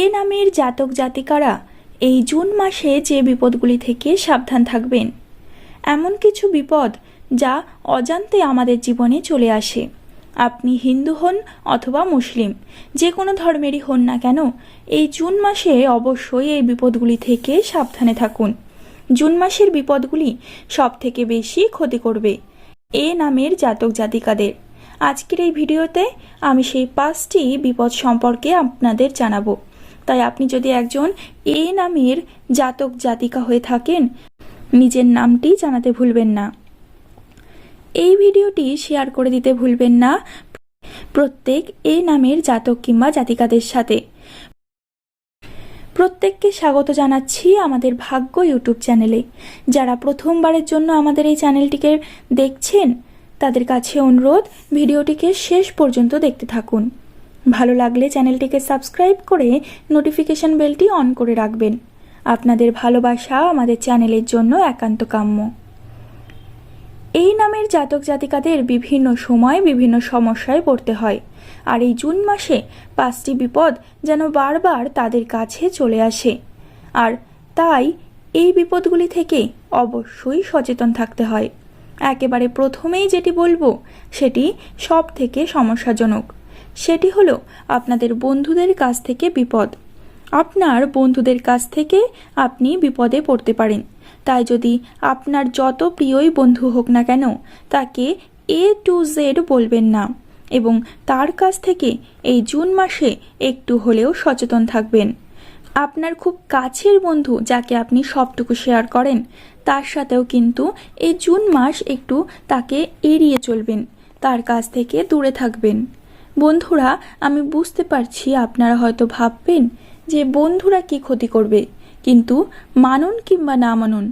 এ নামের জাতক জাতিকারা এই জুন মাসে যে বিপদগুলি থেকে সাবধান থাকবেন। এমন কিছু বিপদ যা অজান্তে আমাদের জীবনে চলে আসে। আপনি হিন্দু হন অথবা মুসলিম, যে কোনো ধর্মেরই হন না কেন, এই জুন মাসে অবশ্যই এই বিপদগুলি থেকে সাবধানে থাকুন। জুন মাসের বিপদগুলি সব থেকে বেশি ক্ষতি করবে এ নামের জাতক জাতিকাদের। আজকের এই ভিডিওতে আমি সেই পাঁচটি বিপদ সম্পর্কে আপনাদের জানাব। তাই আপনি যদি একজন এ নামের জাতক জাতিকা হয়ে থাকেন, নিজের নামটি জানাতে ভুলবেন না। এই ভিডিওটি শেয়ার করে দিতে ভুলবেন না। প্রত্যেক এ নামের জাতক কিংবা জাতিকাদের সাথে। প্রত্যেককে স্বাগত জানাচ্ছি আমাদের ভাগ্য ইউটিউব চ্যানেলে। যারা প্রথমবারের জন্য আমাদের এই চ্যানেলটিকে দেখছেন, তাদের কাছে অনুরোধ, ভিডিওটিকে শেষ পর্যন্ত দেখতে থাকুন। ভালো লাগলে চ্যানেলটিকে সাবস্ক্রাইব করে নোটিফিকেশন বেলটি অন করে রাখবেন। আপনাদের ভালোবাসা আমাদের চ্যানেলের জন্য একান্ত কাম্য। এই নামের জাতক জাতিকাদের বিভিন্ন সময় বিভিন্ন সমস্যায় পড়তে হয়। আর এই জুন মাসে পাঁচটি বিপদ যেন বারবার তাদের কাছে চলে আসে। আর তাই এই বিপদগুলি থেকে অবশ্যই সচেতন থাকতে হয়। একেবারে প্রথমেই যেটি বলব, সেটি সব থেকে সমস্যাজনক। সেটি হলো আপনাদের বন্ধুদের কাছ থেকে বিপদ। আপনার বন্ধুদের কাছ থেকে আপনি বিপদে পড়তে পারেন। তাই যদি আপনার যত প্রিয়ই বন্ধু হোক না কেন, তাকে এ টু জেড বলবেন না এবং তার কাছ থেকে এই জুন মাসে একটু হলেও সচেতন থাকবেন। আপনার খুব কাছের বন্ধু যাকে আপনি সবটুকু শেয়ার করেন, তার সাথেও কিন্তু এই জুন মাস একটু তাকে এড়িয়ে চলবেন, তার কাছ থেকে দূরে থাকবেন। বন্ধুরা, আমি বুঝতে পারছি আপনারা হয়তো ভাববেন যে বন্ধুরা কি ক্ষতি করবে। কিন্তু মানুন কিংবা না মানুন,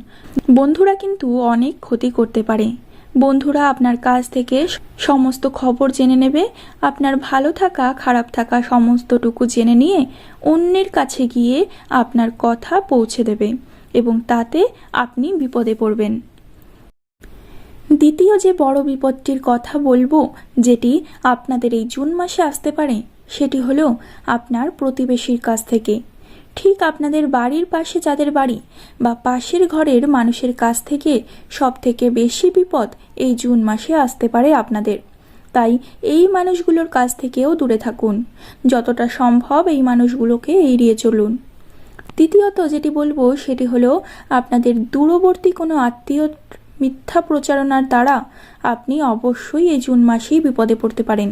বন্ধুরা কিন্তু অনেক ক্ষতি করতে পারে। বন্ধুরা আপনার কাছ থেকে সমস্ত খবর জেনে নেবে, আপনার ভালো থাকা, খারাপ থাকা সমস্তটুকু জেনে নিয়ে অন্যের কাছে গিয়ে আপনার কথা পৌঁছে দেবে এবং তাতে আপনি বিপদে পড়বেন। দ্বিতীয় যে বড় বিপদটির কথা বলব, যেটি আপনাদের এই জুন মাসে আসতে পারে, সেটি হলো আপনার প্রতিবেশীর কাছ থেকে। ঠিক আপনাদের বাড়ির পাশে যাদের বাড়ি বা পাশের ঘরের মানুষের কাছ থেকে সব থেকে বেশি বিপদ এই জুন মাসে আসতে পারে আপনাদের। তাই এই মানুষগুলোর কাছ থেকেও দূরে থাকুন। যতটা সম্ভব এই মানুষগুলোকে এড়িয়ে চলুন। তৃতীয়ত যেটি বলব, সেটি হলো আপনাদের দূরবর্তী কোনো আত্মীয় মিথ্যা প্রচারণার দ্বারা আপনি অবশ্যই এই জুন মাসেই বিপদে পড়তে পারেন।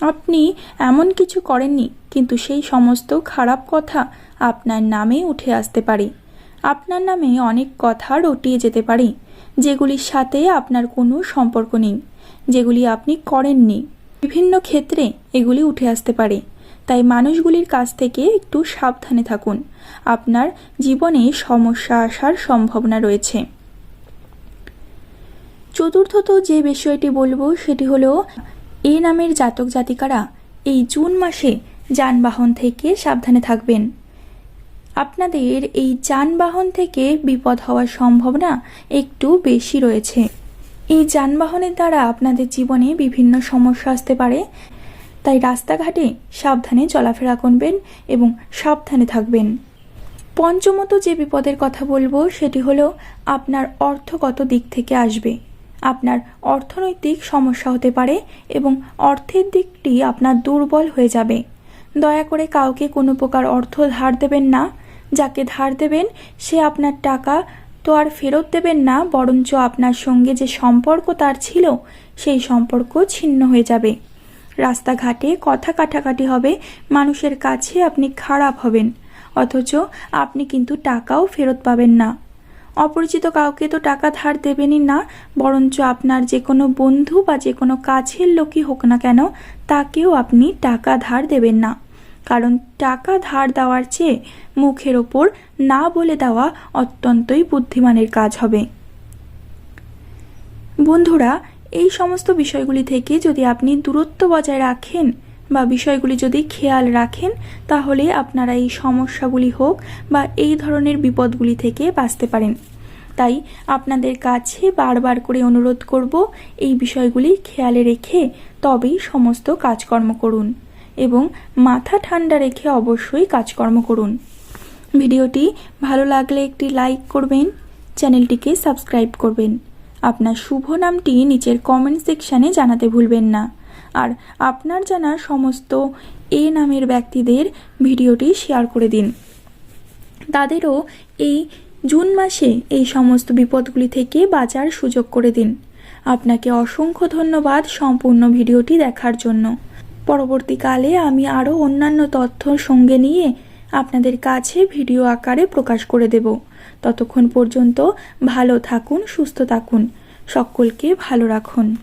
আপনি এমন কিছু করেননি, কিন্তু সেই সমস্ত খারাপ কথা আপনার নামে উঠে আসতে পারে। আপনার নামে অনেক কথা রটিয়ে যেতে পারে, যেগুলির সাথে আপনার কোনো সম্পর্ক নেই, যেগুলি আপনি করেননি। বিভিন্ন ক্ষেত্রে এগুলি উঠে আসতে পারে, তাই মানুষগুলির কাছ থেকে একটু সাবধানে থাকুন। আপনার জীবনে সমস্যা আসার সম্ভাবনা রয়েছে। চতুর্থত যে বিষয়টি বলব সেটি হলো, এ নামের জাতক জাতিকারা এই জুন মাসে যানবাহন থেকে সাবধানে থাকবেন। আপনাদের এই যানবাহন থেকে বিপদ হওয়ার সম্ভাবনা একটু বেশি রয়েছে। এই যানবাহনের দ্বারা আপনাদের জীবনে বিভিন্ন সমস্যা আসতে পারে, তাই রাস্তাঘাটে সাবধানে চলাফেরা করবেন এবং সাবধানে থাকবেন। পঞ্চমত যে বিপদের কথা বলব সেটি হলো, আপনার অর্থগত দিক থেকে আসবে। আপনার অর্থনৈতিক সমস্যা হতে পারে এবং অর্থের দিকটি আপনার দুর্বল হয়ে যাবে। দয়া করে কাউকে কোনো প্রকার অর্থ ধার দেবেন না। যাকে ধার দেবেন, সে আপনার টাকা তো আর ফেরত দেবেন না, বরঞ্চ আপনার সঙ্গে যে সম্পর্ক তার ছিল, সেই সম্পর্ক ছিন্ন হয়ে যাবে। রাস্তাঘাটে কথা কাটাকাটি হবে, মানুষের কাছে আপনি খারাপ হবেন, অথচ আপনি কিন্তু টাকাও ফেরত পাবেন না। অপরিচিত কাউকে তো টাকা ধার দেবেনই না, বরঞ্চ আপনার যে কোনো বন্ধু বা যে কোনো কাছের লোকই হোক না কেন, তাকেও আপনি টাকা ধার দেবেন না। কারণ টাকা ধার দেওয়ার চেয়ে মুখের ওপর না বলে দেওয়া অত্যন্তই বুদ্ধিমানের কাজ হবে। বন্ধুরা, এই সমস্ত বিষয়গুলি থেকে যদি আপনি দূরত্ব বজায় রাখেন বা বিষয়গুলি যদি খেয়াল রাখেন, তাহলে আপনারা এই সমস্যাগুলি হোক বা এই ধরনের বিপদগুলি থেকে বাঁচতে পারেন। তাই আপনাদের কাছে বারবার করে অনুরোধ করব এই বিষয়গুলি খেয়ালে রেখে তবেই সমস্ত কাজকর্ম করুন এবং মাথা ঠান্ডা রেখে অবশ্যই কাজকর্ম করুন। ভিডিওটি ভালো লাগলে একটি লাইক করবেন, চ্যানেলটিকে সাবস্ক্রাইব করবেন। আপনার শুভ নামটি নিচের কমেন্ট সেকশানে জানাতে ভুলবেন না। আর আপনার জানা সমস্ত এ নামের ব্যক্তিদের ভিডিওটি শেয়ার করে দিন। তাদেরও এই জুন মাসে এই সমস্ত বিপদগুলি থেকে বাঁচার সুযোগ করে দিন। আপনাকে অসংখ্য ধন্যবাদ সম্পূর্ণ ভিডিওটি দেখার জন্য। পরবর্তীকালে আমি আরও অন্যান্য তথ্য সঙ্গে নিয়ে আপনাদের কাছে ভিডিও আকারে প্রকাশ করে দেব। ততক্ষণ পর্যন্ত ভালো থাকুন, সুস্থ থাকুন। সকলকে ভালো রাখুন।